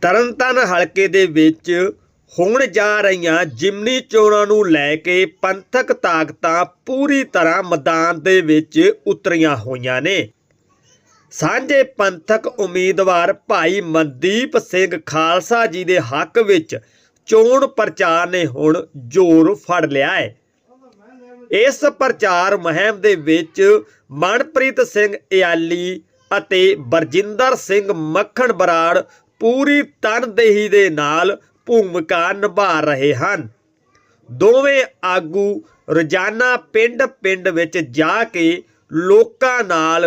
ਤਰਨਤਾਰਨ ਹਲਕੇ ਦੇ ਵਿੱਚ ਹੋਣ ਜਾ ਰਹੀਆਂ ਜਿਮਨੀ ਚੋਣਾਂ ਨੂੰ ਲੈ ਕੇ ਪੰਥਕ ਤਾਕਤਾਂ ਪੂਰੀ ਤਰ੍ਹਾਂ ਮੈਦਾਨ ਦੇ ਵਿੱਚ ਉਤਰੀਆਂ ਹੋਈਆਂ ਨੇ। ਸਾਂਝੇ ਪੰਥਕ ਉਮੀਦਵਾਰ ਭਾਈ ਮਨਦੀਪ ਸਿੰਘ ਖਾਲਸਾ ਜੀ ਦੇ ਹੱਕ ਵਿੱਚ ਚੋਣ ਪ੍ਰਚਾਰ ਨੇ ਹੁਣ ਜ਼ੋਰ ਫੜ ਲਿਆ ਹੈ। ਇਸ ਪ੍ਰਚਾਰ ਮੁਹਿੰਮ ਦੇ ਵਿੱਚ ਮਨਪ੍ਰੀਤ ਸਿੰਘ ਇਆਲੀ ਅਤੇ ਬਰਜਿੰਦਰ ਸਿੰਘ ਮੱਖਣ ਬਰਾੜ ਪੂਰੀ ਤਨਦੇਹੀ ਦੇ ਨਾਲ ਭੂਮਿਕਾ ਨਿਭਾ ਰਹੇ ਹਨ। ਦੋਵੇਂ ਆਗੂ ਰੋਜ਼ਾਨਾ ਪਿੰਡ-ਪਿੰਡ ਵਿੱਚ ਜਾ ਕੇ ਲੋਕਾਂ ਨਾਲ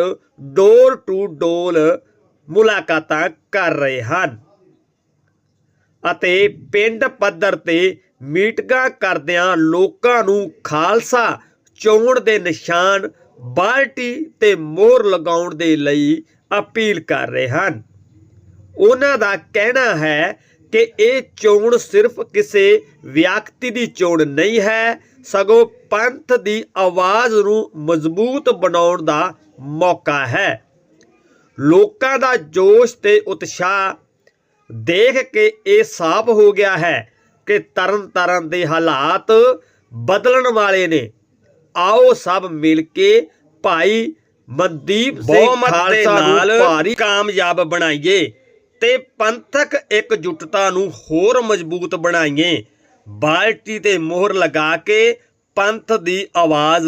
ਡੋਰ ਟੂ ਡੋਰ ਮੁਲਾਕਾਤਾਂ ਕਰ ਰਹੇ ਹਨ ਅਤੇ ਪਿੰਡ ਪੱਧਰ ਤੇ ਮੀਟਿੰਗਾਂ ਕਰਦਿਆਂ ਲੋਕਾਂ ਨੂੰ ਖਾਲਸਾ ਚੋਣ ਦੇ ਨਿਸ਼ਾਨ, ਬਾਲਟੀ ਤੇ ਮੋਹਰ ਲਗਾਉਣ ਦੇ ਲਈ ਅਪੀਲ ਕਰ ਰਹੇ ਹਨ। ਉਹਨਾਂ ਦਾ ਕਹਿਣਾ ਹੈ ਕਿ ਇਹ ਚੋਣ ਸਿਰਫ ਕਿਸੇ ਵਿਅਕਤੀ ਦੀ ਚੋਣ ਨਹੀਂ ਹੈ ਸਗੋਂ ਪੰਥ ਦੀ ਆਵਾਜ਼ ਨੂੰ ਮਜ਼ਬੂਤ ਬਣਾਉਣ ਦਾ ਮੌਕਾ ਹੈ। ਲੋਕਾਂ ਦਾ ਜੋਸ਼ ਤੇ ਉਤਸ਼ਾਹ ਦੇਖ ਕੇ ਇਹ ਸਾਫ਼ ਹੋ ਗਿਆ ਹੈ ਕਿ ਤਰਨ ਤਾਰਨ ਦੇ ਹਾਲਾਤ ਬਦਲਣ ਵਾਲੇ ਨੇ। ਆਓ ਸਭ ਮਿਲ ਕੇ ਭਾਈ ਮਨਦੀਪ ਸਿੰਘ ਖਾਲਸਾ ਨੂੰ ਭਾਰੀ ਕਾਮਯਾਬ ਬਣਾਈਏ। ਤੇ ਪੰਥਕ ਇਕਜੁੱਟਤਾ ਨੂੰ ਹੋਰ ਮਜ਼ਬੂਤ ਬਣਾਈਏ। ਬਾਲਟੀ ਤੇ ਮੋਹਰ ਲਗਾ ਕੇ ਪੰਥ ਦੀ ਆਵਾਜ਼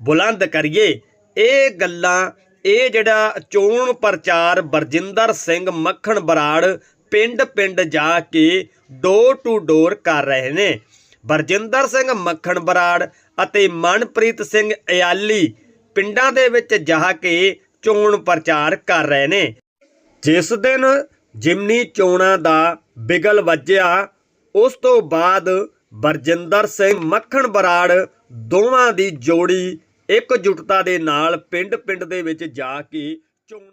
ਬੁਲੰਦ ਕਰੀਏ। ਇਹ ਗੱਲਾਂ, ਇਹ ਜਿਹੜਾ ਚੋਣ ਪ੍ਰਚਾਰ ਬਰਜਿੰਦਰ ਸਿੰਘ ਮੱਖਣ ਬਰਾੜ ਪਿੰਡ-ਪਿੰਡ ਜਾ ਕੇ ਡੋਰ ਟੂ ਡੋਰ ਕਰ ਰਹੇ ਨੇ। ਬਰਜਿੰਦਰ ਸਿੰਘ ਮੱਖਣ ਬਰਾੜ ਅਤੇ ਮਨਪ੍ਰੀਤ ਸਿੰਘ ਇਆਲੀ ਪਿੰਡਾਂ ਦੇ ਵਿੱਚ ਜਾ ਕੇ ਚੋਣ ਪ੍ਰਚਾਰ ਕਰ ਰਹੇ ਨੇ। ਜਿਸ ਦਿਨ ਜਿਮਨੀ ਚੋਣਾਂ ਦਾ ਬਿਗਲ ਵੱਜਿਆ, ਉਸ ਤੋਂ ਬਾਅਦ ਬਰਜਿੰਦਰ ਸਿੰਘ ਮੱਖਣ ਬਰਾੜ ਦੋਵਾਂ ਦੀ ਜੋੜੀ ਇਕਜੁੱਟਤਾ ਦੇ ਨਾਲ ਪਿੰਡ-ਪਿੰਡ ਦੇ ਵਿੱਚ ਜਾ ਕੇ ਚੋਣ